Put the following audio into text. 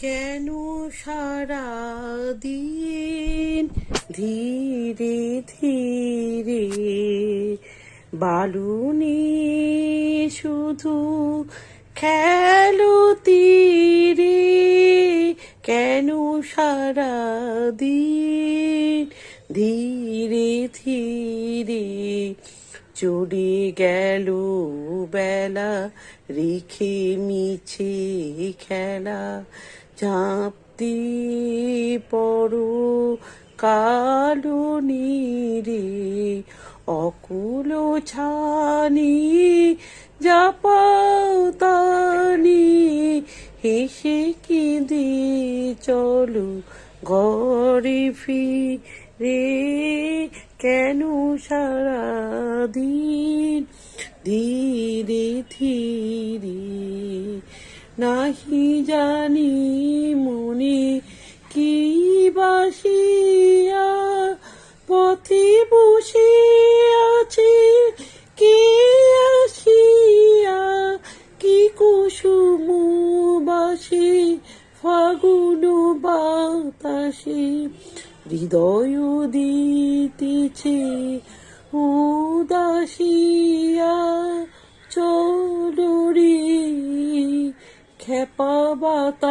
কেন সারা দিন ধীরে ধীরে বালুনি শুধু খেলো তীরে? কেন সারা দিন ধীরে ধীরে চলে গেল বেলা, রেখে মিছে খেলা? ঝাঁপতি পড়ো কালো নীরে অকুল ছানি জাপাও তানি হেসে কেঁদে চলো ঘরে ফিরে কেন সারা দিন ধীরে ধীরে নাহি জানি মনে কি বাসিয়া, পথে বসে আছে, কে আসিয়া, কি কুসুম বাসে, ফাগুন বাতাসে হৃদয় দিতেছে উদাসিয়া চলো রে খেপা বাতা